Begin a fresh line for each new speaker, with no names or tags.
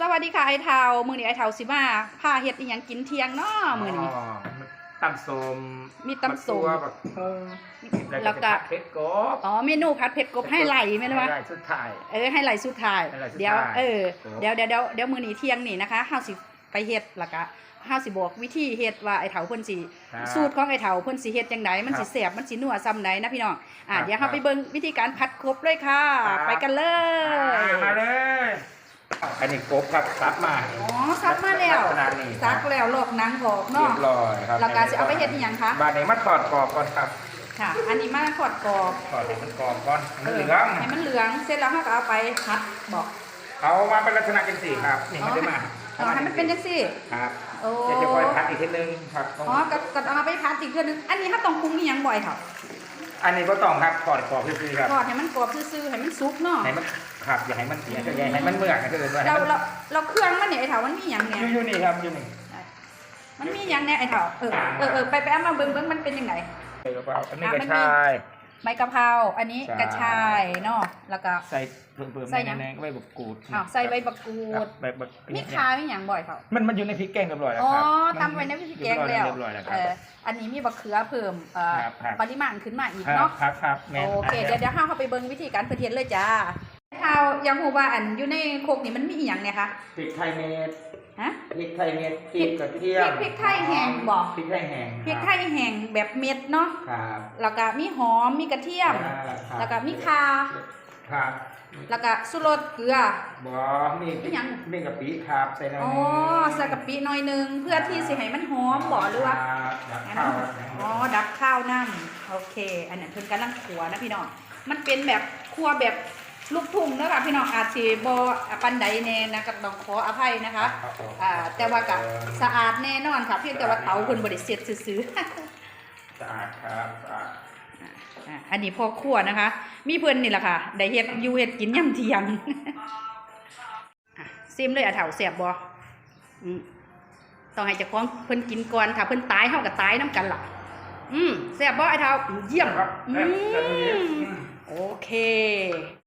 สวัสดีค่ะไอเทามื้อนี้ไอเทาสิมาพาเฮ็ดอีหยังกินเที่ยงเนาะมื้อนี้
ตำส้ม
มีตำส้ม
บักตัวบักฮง
แล้วก็
ผัดเผ็ดกบ
อ๋อเมนูผัดเผ็ดกบให้ไหลแม่นบ่
ให้สุดท้าย
เออให้ไหลสุดท้าย
ให้ไหล่สุดท้าย
เดี๋ยวเออ
ครับ
เดี๋ยวเดี๋ยวเดี๋ยวเดี๋ยวมื้อนี้เที่ยงนี่นะคะเฮาสิไปเฮ็ดแล้วก็เฮาสิบอกวิธีเฮ็ดว่าไอเฒ่าเพิ่นสิ
ครับ
สูตรของไอเฒ่าเพิ่นสิเฮ็ดจังไดมันสิแซ่บมันสินัวซำใดนะพี่น้องอะ
ครับ
เดี๋ยวเฮาไปเบิ่งวิธีการผัดกบเลยค่ะ
ครับ
ไปกันเลย
อ่ามาเลย อันนี้กบครับซับมา
อ๋อซักมาแล้ว
ขนาดนี้
ซักแล้วลอกหนังออก
เรีย
เนาะ
บร้อยครับ
แล้วก็สิเอาไปเฮ็ดอีหยังคะ
บาดนี้มาถอดกรอบก่อนครับ
ค่ะ อันนี้มาขอดกรอบ
ถอดให้มันกรอบก่อนให้
เอ
มัน
อ
เหลือง
ให้มันเหลืองเสร็จแล้วเราก็เอาไปพัดบอก
เอามาเป็นลักษณะจังสี่ครับนี่มันได้มา
อ๋อให้มันเป็นจังซี่
ครับ
โอ้
เดี๋ยวจะคอยพัดอีกทีนึงครับ
อ๋อก็ก็เอาไปพัดอีกเทื่อนึงอันนี้ถ้าต้องปรุงอีหยังบ่อยค่ะ
อันนี้ก็ต้องครับถอดกรอบซื่อๆครับ
ทอดให้มันกรอบซื่อๆให้มันสุกเนาะ
ให้มัน ครับอย่าให้มันเสียก็อย่าให้มันเมือกนะคือว่า
เราเราเราเครื่องมันเนี่ยไอ้เถามันมีหยังเนี่ย
อยู่อยู่นี่ครับอยู่นี่
มันมีหยังเนี่ยไอ้เถาเออเออเออไปไปเอามาเบิ่งเบิ่งมันเป็นยังไง
ใส่กระเป๋าอันนี้
อะ
ก
มั
ระ
นมี
ชาย
ใบกะเพราอันนี้
ใช่
กระชายเนาะแล้วก็
ใส่เพิ่มเพิ่ม
ใส่หยัง
แน่ๆก็ใบบักกูด
อ้าวใส่ใบบักกู
ครับ
ด
ใบบัก
มีคามีหยังบ่อยเถา
มันมันอยู่ในพริกแกงเรียบร้อยแล้ว
อ๋อ
ครับ
ทำไว้ในวิธีแกงแล้ว
เรียบร้อยแล้วค
เอ
รับ
ออันนี้มีบักเขือเพิ่มเอ่อ
ครับครับ
ปริมาณขึ้นมาอีก
ครับ
เนาะ
ครับครับแม่น
โอเคเดี๋ยวเดี๋ยวห้าเข้าไปเบิ่งวิธีการเฮ็ดเลยจ้า ข้าวยังฮู้ว่าอันอยู่ในโคกนี่มันมีอีหยังเนี่ยคะ
พริกไทยเม็ด
ฮะ
พริกไทยเม็ดพริกกระเทียม
พริกพริกไทยแห้งบ่
พริกไทยแห้ง
พริกไทยแห้งแบบเม็ดเนาะ
ครับ
แล้วก็มีหอมมีกระเทียม
ครับ
แล้วก็มีคา
ครับ
แล้วก็สุรสเกลือ
บ่มี
อีหยัง
มีกะปิครับใส่หน้อย
อ๋อใส่กะปิหน่อยหนึงเพื่อที่สิให้มันหอมบ่หรือว่า
ครับ
อัน
ข้า
นั้น
ว
อ๋อ ดับข้าวนั่งโอเค อันนั้นเพิ่นกำลังขัวนะพี่น้อง มันเป็นแบบครัวแบบ ลูกทุ่งเนอะค่ะพี่น้องอาจสิบ่ปันใดแน่นะก็ต้องขออภัยนะคะ
ครับผม
อ่าแต่ว่าก็สะอาดแน่นอนค่ะเพียงแต่ว่าเตาเพิ่นบ่ได้เสร็จซื่อๆ
สะอาดครับสะอาด
อะอันนี้พ่อครัวนะคะ มีเพิ่นนี่แหละค่ะได้เฮ็ดอยู่เฮ็ดกินยามเที่ยงอะซิมเลยอะเฒ่าแซ่บบ่อืมต้องให้เจ้าของเพิ่นกินก่อนถ้าเพิ่นตายเฮาก็ตายนํกันล่ะ อืมแซ่บบ่ไอ้เฒ่าเยี่ยม
ครับ
อื
แม่นแบบนี้
ม